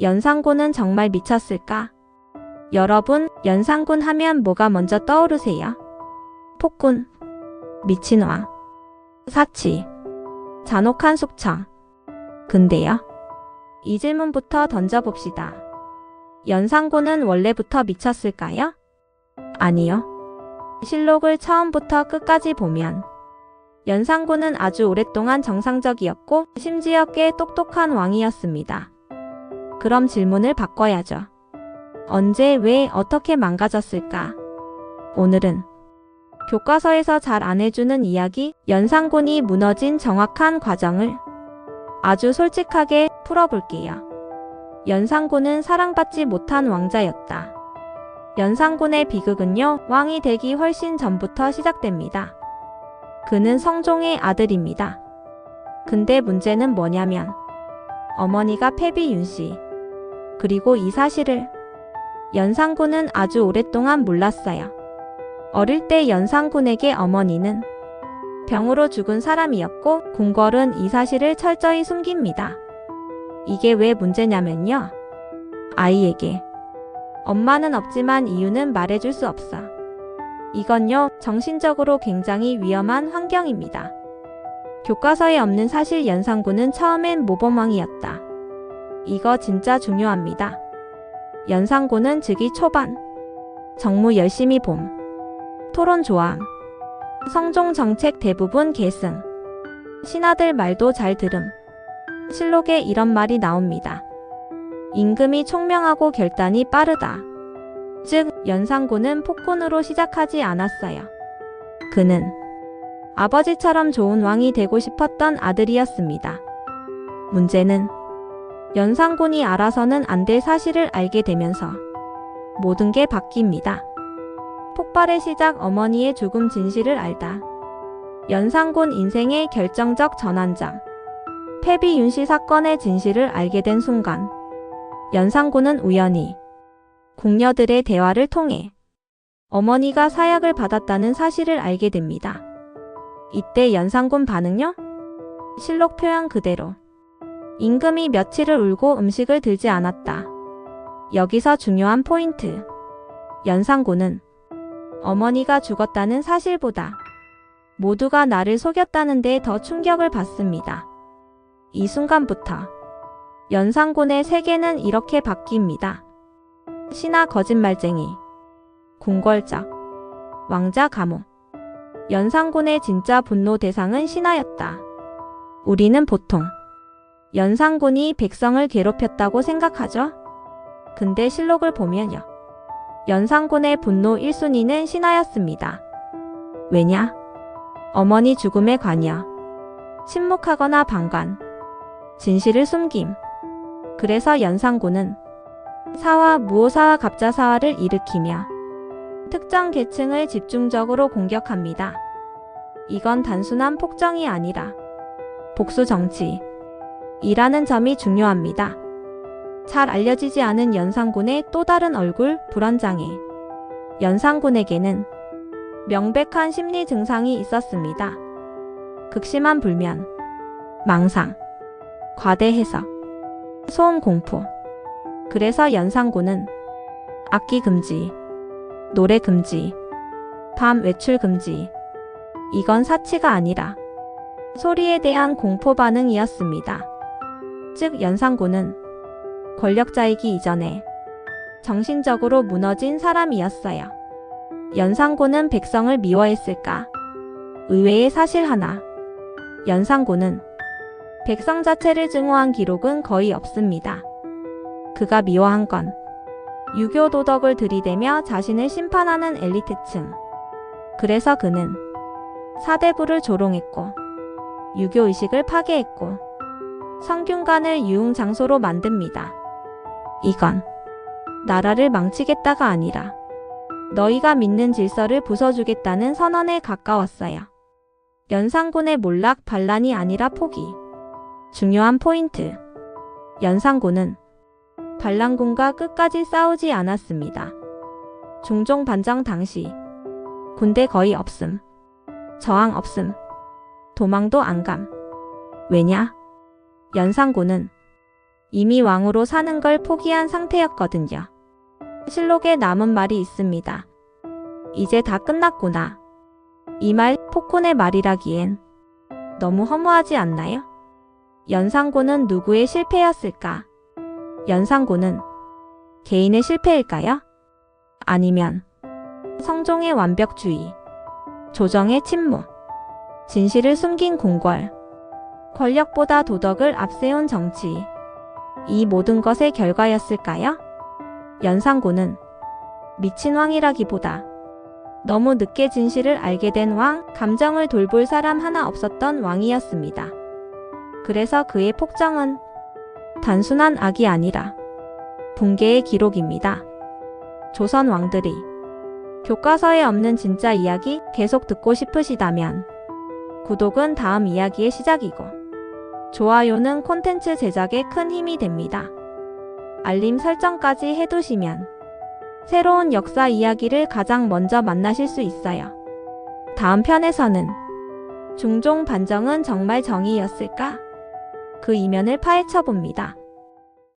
연산군은 정말 미쳤을까? 여러분, 연산군 하면 뭐가 먼저 떠오르세요? 폭군, 미친 왕, 사치, 잔혹한 숙청. 근데요? 이 질문부터 던져봅시다. 연산군은 원래부터 미쳤을까요? 아니요. 실록을 처음부터 끝까지 보면 연산군은 아주 오랫동안 정상적이었고 심지어 꽤 똑똑한 왕이었습니다. 그럼 질문을 바꿔야죠. 언제, 왜, 어떻게 망가졌을까? 오늘은 교과서에서 잘 안 해주는 이야기, 연산군이 무너진 정확한 과정을 아주 솔직하게 풀어볼게요. 연산군은 사랑받지 못한 왕자였다. 연산군의 비극은요, 왕이 되기 훨씬 전부터 시작됩니다. 그는 성종의 아들입니다. 근데 문제는 뭐냐면, 어머니가 패비 윤씨. 그리고 이 사실을 연산군은 아주 오랫동안 몰랐어요. 어릴 때 연산군에게 어머니는 병으로 죽은 사람이었고 궁궐은 이 사실을 철저히 숨깁니다. 이게 왜 문제냐면요. 아이에게 엄마는 없지만 이유는 말해줄 수 없어. 이건요, 정신적으로 굉장히 위험한 환경입니다. 교과서에 없는 사실 연산군은 처음엔 모범왕이었다. 이거 진짜 중요합니다. 연산군은 즉위 초반. 정무 열심히 봄. 토론 좋아함. 성종 정책 대부분 계승. 신하들 말도 잘 들음. 실록에 이런 말이 나옵니다. 임금이 총명하고 결단이 빠르다. 즉, 연산군은 폭군으로 시작하지 않았어요. 그는 아버지처럼 좋은 왕이 되고 싶었던 아들이었습니다. 문제는 연산군이 알아서는 안 될 사실을 알게 되면서 모든 게 바뀝니다. 폭발의 시작 어머니의 죽음 진실을 알다. 연산군 인생의 결정적 전환점. 패비 윤씨 사건의 진실을 알게 된 순간 연산군은 우연히 궁녀들의 대화를 통해 어머니가 사약을 받았다는 사실을 알게 됩니다. 이때 연산군 반응요? 실록 표현 그대로. 임금이 며칠을 울고 음식을 들지 않았다. 여기서 중요한 포인트. 연산군은 어머니가 죽었다는 사실보다 모두가 나를 속였다는 데 더 충격을 받습니다. 이 순간부터 연산군의 세계는 이렇게 바뀝니다. 신하 거짓말쟁이, 궁궐적, 왕자 감옥. 연산군의 진짜 분노 대상은 신하였다. 우리는 보통 연산군이 백성을 괴롭혔다고 생각하죠? 근데 실록을 보면요. 연산군의 분노 1순위는 신하였습니다. 왜냐? 어머니 죽음에 관여, 침묵하거나 방관, 진실을 숨김. 그래서 연산군은 사화, 무오사와 갑자사화를 일으키며 특정 계층을 집중적으로 공격합니다. 이건 단순한 폭정이 아니라 복수 정치. 이라는 점이 중요합니다. 잘 알려지지 않은 연산군의 또 다른 얼굴, 불안장애. 연산군에게는 명백한 심리 증상이 있었습니다. 극심한 불면, 망상, 과대 해석, 소음 공포. 그래서 연산군은 악기 금지, 노래 금지, 밤 외출 금지. 이건 사치가 아니라 소리에 대한 공포 반응이었습니다. 즉 연산군은 권력자이기 이전에 정신적으로 무너진 사람이었어요. 연산군은 백성을 미워했을까? 의외의 사실 하나. 연산군은 백성 자체를 증오한 기록은 거의 없습니다. 그가 미워한 건 유교 도덕을 들이대며 자신을 심판하는 엘리트층. 그래서 그는 사대부를 조롱했고 유교 의식을 파괴했고 성균관을 유흥 장소로 만듭니다. 이건 나라를 망치겠다가 아니라 너희가 믿는 질서를 부숴주겠다는 선언에 가까웠어요. 연산군의 몰락 반란이 아니라 포기. 중요한 포인트. 연산군은 반란군과 끝까지 싸우지 않았습니다. 중종 반정 당시 군대 거의 없음. 저항 없음. 도망도 안 감. 왜냐? 연산군은 이미 왕으로 사는 걸 포기한 상태였거든요. 실록에 남은 말이 있습니다. 이제 다 끝났구나. 이말 폭군의 말이라기엔 너무 허무하지 않나요? 연산군은 누구의 실패였을까? 연산군은 개인의 실패일까요? 아니면 성종의 완벽주의, 조정의 침묵, 진실을 숨긴 궁궐, 권력보다 도덕을 앞세운 정치, 이 모든 것의 결과였을까요? 연산군은 미친 왕이라기보다 너무 늦게 진실을 알게 된 왕, 감정을 돌볼 사람 하나 없었던 왕이었습니다. 그래서 그의 폭정은 단순한 악이 아니라 붕괴의 기록입니다. 조선 왕들이 교과서에 없는 진짜 이야기 계속 듣고 싶으시다면 구독은 다음 이야기의 시작이고 좋아요는 콘텐츠 제작에 큰 힘이 됩니다. 알림 설정까지 해두시면 새로운 역사 이야기를 가장 먼저 만나실 수 있어요. 다음 편에서는 중종 반정은 정말 정의였을까? 그 이면을 파헤쳐 봅니다.